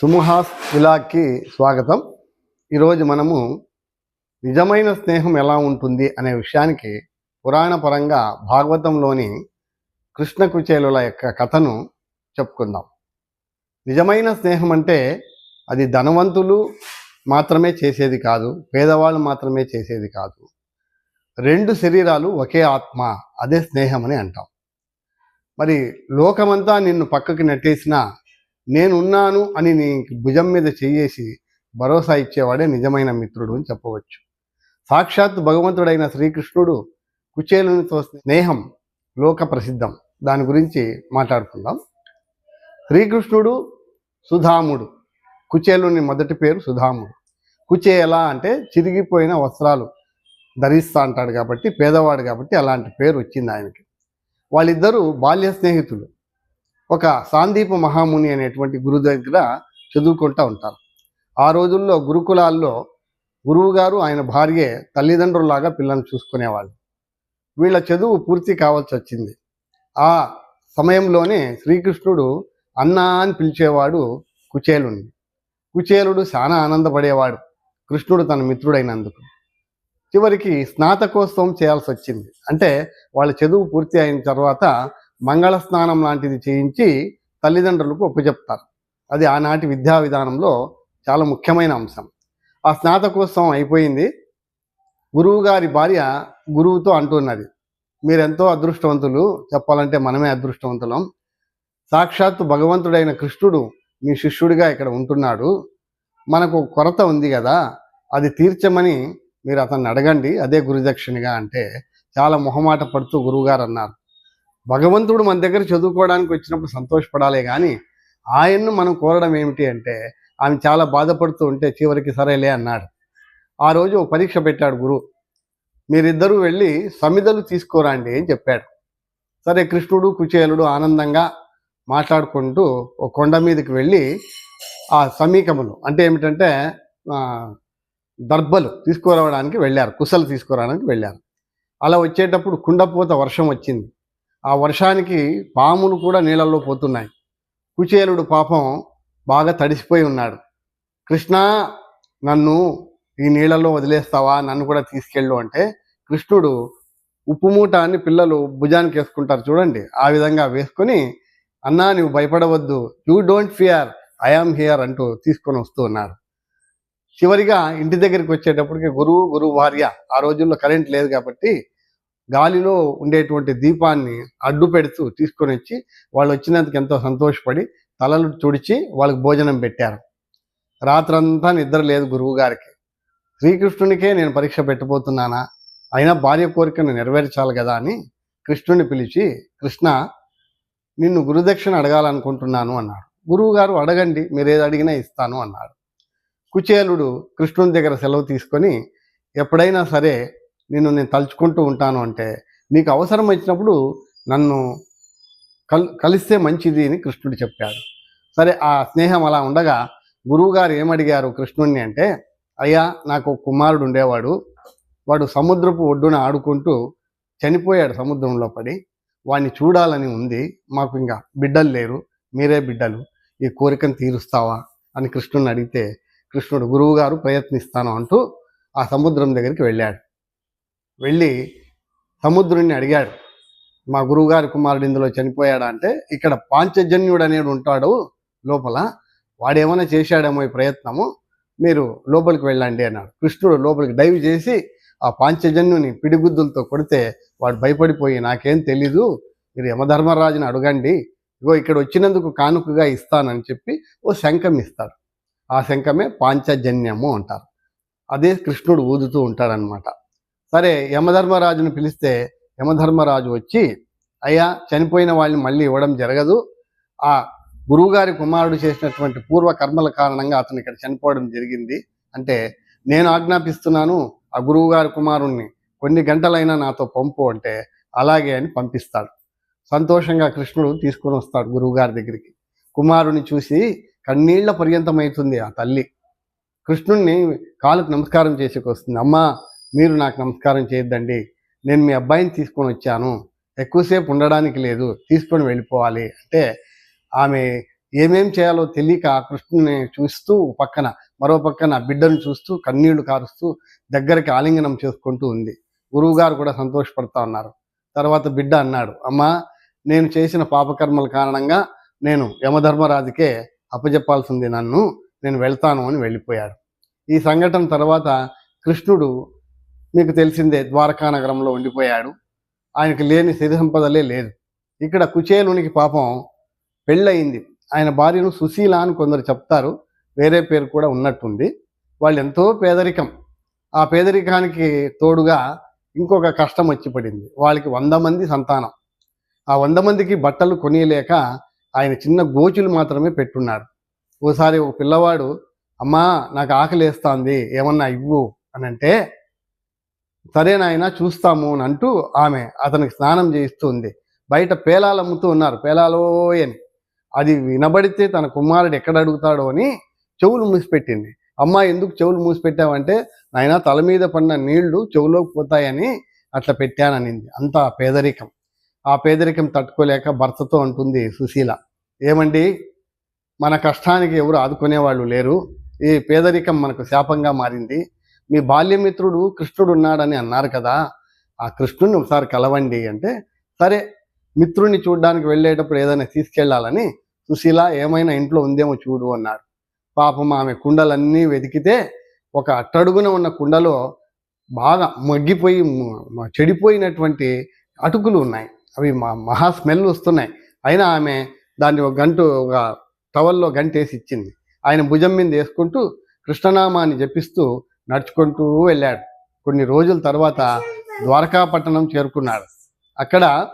సుముహాస్ విలాగ్కి స్వాగతం. ఈరోజు మనము నిజమైన స్నేహం ఎలా ఉంటుంది అనే విషయానికి పురాణ పరంగా భాగవతంలోని కృష్ణ కుచేలుల యొక్క కథను చెప్పుకుందాం. నిజమైన స్నేహం అంటే అది ధనవంతులు మాత్రమే చేసేది కాదు పేదవాళ్ళు మాత్రమే చేసేది కాదు. రెండు శరీరాలు ఒకే ఆత్మ అదే స్నేహం అని అంటాం. మరి లోకమంతా నిన్ను పక్కకి నెట్టేసినా నేనున్నాను అని నీ భుజం మీద చెయ్యేసి భరోసా ఇచ్చేవాడే నిజమైన మిత్రుడు అని చెప్పవచ్చు. సాక్షాత్ భగవంతుడైన శ్రీకృష్ణుడు కుచేలునితో స్నేహం లోక ప్రసిద్ధం. దాని గురించి మాట్లాడుకుందాం. శ్రీకృష్ణుడు సుధాముడు. కుచేలుని మొదటి పేరు సుధాముడు. కుచే ఎలా అంటే చిరిగిపోయిన వస్త్రాలు ధరిస్తా అంటాడు కాబట్టి పేదవాడు కాబట్టి అలాంటి పేరు వచ్చింది ఆయనకి. వాళ్ళిద్దరూ బాల్య స్నేహితులు ఒక సాందీప మహాముని అనేటువంటి గురువు దగ్గర చదువుకుంటూ ఉంటారు. ఆ రోజుల్లో గురుకులాల్లో గురువుగారు ఆయన భార్యే తల్లిదండ్రుల్లాగా పిల్లల్ని చూసుకునేవాళ్ళు. వీళ్ళ చదువు పూర్తి కావాల్సి వచ్చింది. ఆ సమయంలోనే శ్రీకృష్ణుడు అన్నా అని పిలిచేవాడు కుచేలుని కుచేలుడు చాలా ఆనందపడేవాడు. కృష్ణుడు తన మిత్రుడైనందుకు. చివరికి స్నాతకోత్సవం చేయాల్సి వచ్చింది. అంటే వాళ్ళ చదువు పూర్తి అయిన తర్వాత మంగళ స్నానం లాంటిది చేయించి తల్లిదండ్రులకు ఒప్పుచెప్తారు అది ఆనాటి విద్యా విధానంలో చాలా ముఖ్యమైన అంశం. ఆ స్నాతకోత్సవం అయిపోయింది. గురువు గారి భార్య గురువుతో అంటున్నది. మీరెంతో అదృష్టవంతులు చెప్పాలంటే మనమే అదృష్టవంతులం. సాక్షాత్తు భగవంతుడైన కృష్ణుడు మీ శిష్యుడిగా ఇక్కడ ఉంటున్నాడు. మనకు కొరత ఉంది కదా అది తీర్చమని మీరు అతన్ని అడగండి. అదే గురుదక్షిణగా అంటే చాలా మొహమాట పడుతూ గురువుగారు అన్నారు. భగవంతుడు మన దగ్గర చదువుకోవడానికి వచ్చినప్పుడు సంతోషపడాలే కానీ ఆయన్ను మనం కోరడం ఏమిటి అంటే ఆమె చాలా బాధపడుతూ ఉంటే చివరికి సరేలే అన్నాడు. ఆ రోజు ఒక పరీక్ష పెట్టాడు గురువు. మీరిద్దరూ వెళ్ళి సమిదలు తీసుకోరండి అని చెప్పాడు. సరే కృష్ణుడు కుచేలుడు ఆనందంగా మాట్లాడుకుంటూ ఒక కొండ మీదకి వెళ్ళి ఆ సమీకములు అంటే ఏమిటంటే ఆ, దర్బలు తీసుకురావడానికి వెళ్ళారు కుసలు తీసుకురావడానికి వెళ్ళారు. అలా వచ్చేటప్పుడు కుండపోత వర్షం వచ్చింది. ఆ వర్షానికి పాములు కూడా నీళ్ళల్లో పోతున్నాయి. కుచేలుడు పాపం బాగా తడిసిపోయి ఉన్నాడు. కృష్ణ నన్ను ఈ నీళ్ళలో వదిలేస్తావా? నన్ను కూడా తీసుకెళ్ళు అంటే కృష్ణుడు ఉప్పు మూట అని పిల్లలు భుజానికి వేసుకుంటారు చూడండి. ఆ విధంగా వేసుకొని అన్నా నువ్వు భయపడవద్దు. You don't fear. I am here అంటూ తీసుకొని వస్తూ ఉన్నారు చివరిగా ఇంటి దగ్గరికి వచ్చేటప్పటికి గురువు గురువు భార్య ఆ రోజుల్లో కరెంట్ లేదు కాబట్టి గాలిలో ఉండేటువంటి దీపాన్ని అడ్డు పెడుతూ తీసుకొని వచ్చి వాళ్ళు వచ్చినందుకు ఎంతో సంతోషపడి తలలు తుడిచి వాళ్ళకి భోజనం పెట్టారు. రాత్రంతా నిద్ర లేదు గురువు గారికి. శ్రీకృష్ణునికే నేను పరీక్ష పెట్టబోతున్నానా? అయినా భార్య కోరికను నెరవేర్చాలి కదా అని కృష్ణుని పిలిచి కృష్ణ నిన్ను గురుదక్షిణ అడగాలనుకుంటున్నాను అన్నాడు. గురువు గారు అడగండి మీరు ఏది అడిగినా ఇస్తాను అన్నాడు. కుచేలుడు కృష్ణుని దగ్గర సెలవు తీసుకొని ఎప్పుడైనా సరే నిన్ను నేను తలుచుకుంటూ ఉంటాను అంటే నీకు అవసరం వచ్చినప్పుడు నన్ను కల్ కలిస్తే మంచిది అని కృష్ణుడు చెప్పాడు. సరే ఆ స్నేహం అలా ఉండగా గురువుగారు ఏమడిగారు కృష్ణుడిని అంటే అయ్యా నాకు కుమారుడు ఉండేవాడు. వాడు సముద్రపు ఒడ్డున ఆడుకుంటూ చనిపోయాడు సముద్రంలో పడి. వాడిని చూడాలని ఉంది. మాకు ఇంకా బిడ్డలు లేరు. మీరే బిడ్డలు. ఈ కోరికను తీరుస్తావా అని కృష్ణుడిని అడిగితే కృష్ణుడు గురువుగారు ప్రయత్నిస్తాను అంటూ ఆ సముద్రం దగ్గరికి వెళ్ళాడు. వెళ్ళి సముద్రుణ్ణి అడిగాడు మా గురువుగారి కుమారుడు ఇందులో చనిపోయాడా? అంటే ఇక్కడ పాంచజన్యుడు అనేది ఉంటాడు లోపల వాడేమైనా చేశాడేమో ఈ ప్రయత్నము మీరు లోపలికి వెళ్ళండి అన్నాడు. కృష్ణుడు లోపలికి డైవ్ చేసి ఆ పాంచజన్యుని పిడిగుద్దులతో కొడితే వాడు భయపడిపోయి నాకేం తెలీదు మీరు యమధర్మరాజుని అడగండి ఇగో ఇక్కడ వచ్చినందుకు కానుకగా ఇస్తానని చెప్పి ఓ శంఖం ఇస్తాడు. ఆ శంఖమే పాంచజన్యము అంటారు. అదే కృష్ణుడు ఊదుతూ ఉంటాడనమాట సరే యమధర్మరాజును పిలిస్తే యమధర్మరాజు వచ్చి అయ్యా చనిపోయిన వాళ్ళని మళ్ళీ ఇవ్వడం జరగదు. ఆ గురువుగారి కుమారుడు చేసినటువంటి పూర్వ కర్మల కారణంగా అతను ఇక్కడ చనిపోవడం జరిగింది. అంటే నేను ఆజ్ఞాపిస్తున్నాను ఆ గురువుగారి కుమారుణ్ణి కొన్ని గంటలైనా నాతో పంపు అంటే అలాగే అని పంపిస్తాడు. సంతోషంగా కృష్ణుడు తీసుకొని వస్తాడు గురువుగారి దగ్గరికి. కుమారుని చూసి కన్నీళ్ళ పర్యంతమవుతుంది ఆ తల్లి. కృష్ణుణ్ణి కాలుకు నమస్కారం చేసేకి వస్తుంది. అమ్మా మీరు నాకు నమస్కారం చేయొద్దండి. నేను మీ అబ్బాయిని తీసుకొని వచ్చాను. ఎక్కువసేపు ఉండడానికి లేదు. తీసుకొని వెళ్ళిపోవాలి అంటే ఆమె ఏమేం చేయాలో తెలియక ఆ కృష్ణుని చూస్తూ పక్కన మరో పక్కన బిడ్డను చూస్తూ కన్నీళ్ళు కారుస్తూ దగ్గరికి ఆలింగనం చేసుకుంటూ ఉంది. గురువుగారు కూడా సంతోషపడతా ఉన్నారు. తర్వాత బిడ్డ అన్నాడు అమ్మా నేను చేసిన పాపకర్మల కారణంగా నేను యమధర్మరాజుకే అప్పజెప్పాల్సింది నన్ను. నేను వెళ్తాను అని వెళ్ళిపోయాడు. ఈ సంఘటన తర్వాత కృష్ణుడు మీకు తెలిసిందే ద్వారకా నగరంలో ఉండిపోయాడు. ఆయనకు లేని సిరి సంపదలే లేదు. ఇక్కడ కుచేలునికి పాపం పెళ్ళయింది. ఆయన భార్యను సుశీల అని కొందరు చెప్తారు. వేరే పేరు కూడా ఉన్నట్టుంది. వాళ్ళు ఎంతో పేదరికం. ఆ పేదరికానికి తోడుగా ఇంకొక కష్టం వచ్చి పడింది. వాళ్ళకి వంద మంది సంతానం. ఆ వంద మందికి బట్టలు కొనియలేక ఆయన చిన్న గోచులు మాత్రమే పెట్టున్నారు ఓసారి ఒక పిల్లవాడు అమ్మా నాకు ఆకలి వేస్తాంది ఏమన్నా ఇవ్వు అని అంటే సరే నాయన చూస్తాము అని అంటూ ఆమె అతనికి స్నానం చేయిస్తుంది. బయట పేలాలు అమ్ముతూ ఉన్నారు. పేలాలోయని అది వినబడితే తన కుమారుడు ఎక్కడ అడుగుతాడో అని చెవులు మూసిపెట్టింది. అమ్మ ఎందుకు చెవులు మూసిపెట్టావంటే నాయన తల మీద పడిన నీళ్ళు చెవులోకి పోతాయని అట్లా పెట్టాననింది. అంత పేదరికం. ఆ పేదరికం తట్టుకోలేక భర్తతో అంటుంది సుశీల. ఏమండి? మన కష్టానికి ఎవరు ఆదుకునేవాళ్ళు లేరు? ఈ పేదరికం మనకు శాపంగా మారింది. మీ బాల్యమిత్రుడు కృష్ణుడు ఉన్నాడని అన్నారు కదా ఆ కృష్ణుడిని ఒకసారి కలవండి అంటే సరే మిత్రుడిని చూడడానికి వెళ్ళేటప్పుడు ఏదైనా తీసుకెళ్ళాలని సుశీల ఏమైనా ఇంట్లో ఉందేమో చూడు అన్నాడు. పాపం ఆమె కుండలన్నీ వెతికితే ఒక అట్టడుగున ఉన్న కుండలో బాగా మగ్గిపోయి చెడిపోయినటువంటి అటుకులు ఉన్నాయి. అవి మా మహా స్మెల్ వస్తున్నాయి. అయినా ఆమె దాన్ని ఒక గంట ఒక టవల్లో గంటేసి ఇచ్చింది. ఆయన భుజం మీద వేసుకుంటూ కృష్ణనామాన్ని జపిస్తూ నడుచుకుంటూ వెళ్ళాడు. కొన్ని రోజుల తర్వాత ద్వారకాపట్టణం చేరుకున్నాడు. అక్కడ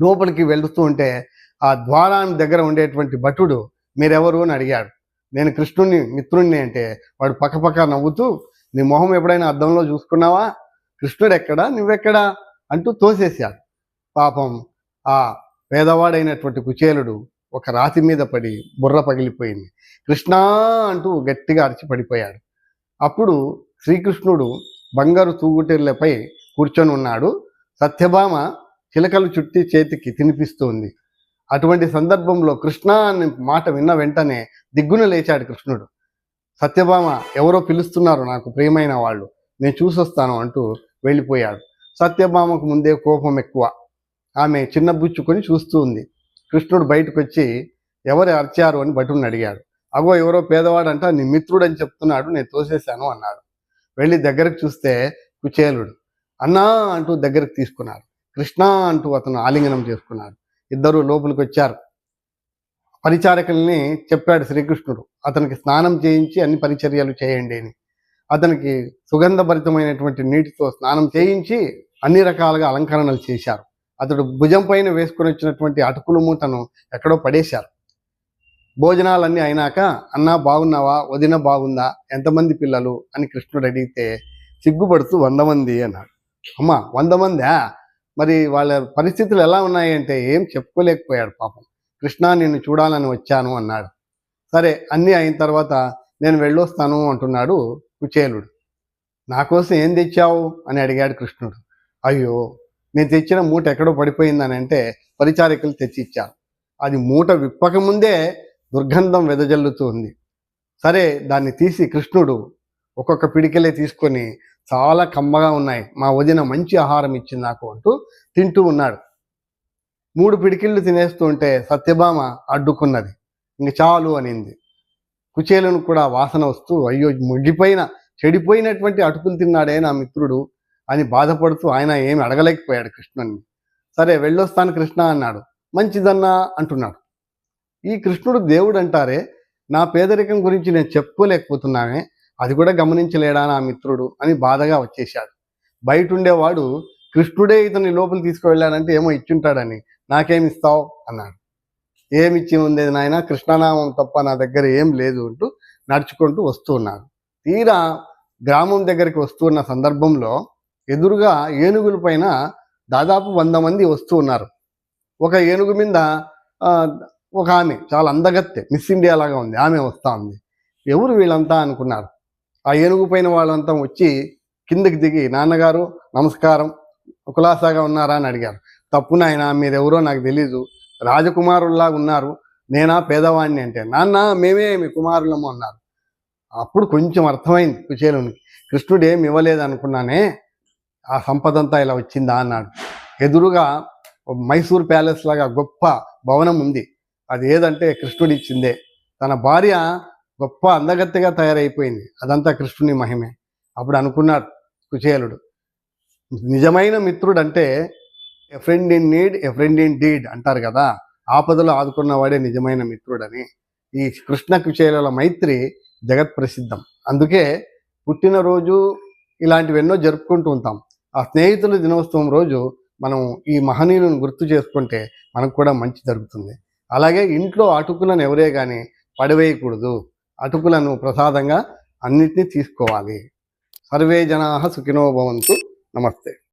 లోపలికి వెళుతూ ఉంటే ఆ ద్వారాన్ని దగ్గర ఉండేటువంటి భటుడు మీరెవరు? అని అడిగాడు. నేను కృష్ణుణ్ణి మిత్రుణ్ణి అంటే వాడు పక్కపక్క నవ్వుతూ నీ మొహం ఎప్పుడైనా అద్దంలో చూసుకున్నావా? కృష్ణుడు ఎక్కడా నువ్వెక్కడా? అంటూ తోసేశాడు. పాపం ఆ పేదవాడైనటువంటి కుచేలుడు ఒక రాతి మీద పడి బుర్ర పగిలిపోయింది. కృష్ణా అంటూ గట్టిగా అరిచి పడిపోయాడు. అప్పుడు శ్రీకృష్ణుడు బంగారు తూగుటెర్లపై కూర్చొని ఉన్నాడు. సత్యభామ చిలకలు చుట్టి చేతికి తినిపిస్తుంది. అటువంటి సందర్భంలో కృష్ణ అనే మాట విన్న వెంటనే దిగ్గున లేచాడు కృష్ణుడు. సత్యభామ ఎవరో పిలుస్తున్నారు నాకు ప్రియమైన వాళ్ళు నేను చూసొస్తాను అంటూ వెళ్ళిపోయాడు. సత్యభామకు ముందే కోపం ఎక్కువ. ఆమె చిన్న బుచ్చుకొని చూస్తూ ఉంది కృష్ణుడు బయటకు వచ్చి ఎవరు అర్చారు అని భటుని అడిగాడు. అగో ఎవరో పేదవాడంట నీ మిత్రుడు అని చెప్తున్నాడు నేను తోసేశాను అన్నాడు. వెళ్ళి దగ్గరకు చూస్తే కుచేలుడు అన్నా అంటూ దగ్గరకు తీసుకున్నాడు. కృష్ణ అంటూ అతను ఆలింగనం చేసుకున్నాడు. ఇద్దరు లోపలికి వచ్చారు. పరిచారకుల్ని చెప్పాడు శ్రీకృష్ణుడు అతనికి స్నానం చేయించి అన్ని పరిచర్యలు చేయండి అని. అతనికి సుగంధభరితమైనటువంటి నీటితో స్నానం చేయించి అన్ని రకాలుగా అలంకరణలు చేశారు. అతడు భుజం పైన వేసుకుని వచ్చినటువంటి అటుకులు మూటను ఎక్కడో పడేశారు. భోజనాలన్నీ అయినాక అన్నా బాగున్నావా? వదిన బాగుందా? ఎంతమంది పిల్లలు? అని కృష్ణుడు అడిగితే సిగ్గుపడుతూ వంద మంది అన్నాడు. అమ్మా వంద మందా? మరి వాళ్ళ పరిస్థితులు ఎలా ఉన్నాయంటే ఏం చెప్పుకోలేకపోయాడు పాపం. కృష్ణ నిన్ను చూడాలని వచ్చాను అన్నాడు. సరే అన్నీ అయిన తర్వాత నేను వెళ్ళొస్తాను అంటున్నాడు కుచేలుడు. నా కోసం ఏం తెచ్చావు? అని అడిగాడు కృష్ణుడు. అయ్యో నేను తెచ్చిన మూట ఎక్కడో పడిపోయిందని అంటే పరిచారికలు తెచ్చి ఇచ్చారు అది మూట విప్పకముందే దుర్గంధం వెదజల్లుతూ ఉంది. సరే దాన్ని తీసి కృష్ణుడు ఒక్కొక్క పిడికెలే తీసుకొని చాలా కమ్మగా ఉన్నాయి. మా వదిన మంచి ఆహారం ఇచ్చింది నాకు అంటూ తింటూ ఉన్నాడు. మూడు పిడికిళ్ళు తినేస్తూ ఉంటే సత్యభామ అడ్డుకున్నది. ఇంక చాలు అనింది. కుచేలను కూడా వాసన వస్తూ అయ్యో ముగిపోయిన చెడిపోయినటువంటి అటుకులు తిన్నాడే నా మిత్రుడు అని బాధపడుతూ ఆయన ఏమి అడగలేకపోయాడు కృష్ణుని సరే వెళ్ళొస్తాను కృష్ణ అన్నాడు. మంచిదన్నా అంటున్నాడు. ఈ కృష్ణుడు దేవుడు అంటారే నా పేదరికం గురించి నేను చెప్పుకోలేకపోతున్నానే అది కూడా గమనించలేడా నా మిత్రుడు అని బాధగా వచ్చేశాడు. బయట ఉండేవాడు కృష్ణుడే ఇతని లోపల తీసుకువెళ్ళాడంటే ఏమో ఇచ్చుంటాడని నాకేమిస్తావు? అన్నాడు. ఏమిచ్చి ఉంది నాయన కృష్ణనామం తప్ప నా దగ్గర ఏం లేదు అంటూ నడుచుకుంటూ వస్తూ ఉన్నాడు. తీరా గ్రామం దగ్గరికి వస్తున్న సందర్భంలో ఎదురుగా ఏనుగుల పైన దాదాపు వంద మంది వస్తూ ఉన్నారు. ఒక ఏనుగు మీద ఒక ఆమె చాలా అందగత్తె మిస్ ఇండియా లాగా ఉంది ఆమె వస్తా ఉంది. ఎవరు వీళ్ళంతా అనుకున్నారు? ఆ ఏనుగు పైన వాళ్ళంతా వచ్చి కిందకి దిగి నాన్నగారు నమస్కారం కులాసాగా ఉన్నారా? అని అడిగారు. తప్పు నాయన మీరెవరో నాకు తెలీదు. రాజకుమారుల్లాగా ఉన్నారు. నేనా పేదవాడిని అంటే నాన్న మేమే మీ కుమారులము అన్నారు. అప్పుడు కొంచెం అర్థమైంది కుచేలునికి. కృష్ణుడు ఏమి ఇవ్వలేదు అనుకున్నానే ఆ సంపద అంతా ఇలా వచ్చిందా? అన్నాడు. ఎదురుగా మైసూర్ ప్యాలెస్ లాగా గొప్ప భవనం ఉంది. అది ఏదంటే కృష్ణుడు ఇచ్చిందే. తన భార్య గొప్ప అందగత్తెగా తయారైపోయింది. అదంతా కృష్ణుని మహిమే. అప్పుడు అనుకున్నాడు కుచేలుడు. నిజమైన మిత్రుడు అంటే a friend in need a friend indeed అంటారు కదా ఆపదలో ఆదుకున్నవాడే నిజమైన మిత్రుడని. ఈ కృష్ణ కుచేలుల మైత్రి జగత్ ప్రసిద్ధం. అందుకే పుట్టినరోజు ఇలాంటివి ఎన్నో జరుపుకుంటూ ఉంటాం. ఆ స్నేహితుల దినోత్సవం రోజు మనం ఈ మహనీయులను గుర్తు చేసుకుంటే మనకు కూడా మంచి జరుగుతుంది. అలాగే ఇంట్లో అటుకులను ఎవరే కానీ పడవేయకూడదు. అటుకులను ప్రసాదంగా అన్నిటినీ తీసుకోవాలి. సర్వే జనా సుఖినో భవంతు. నమస్తే.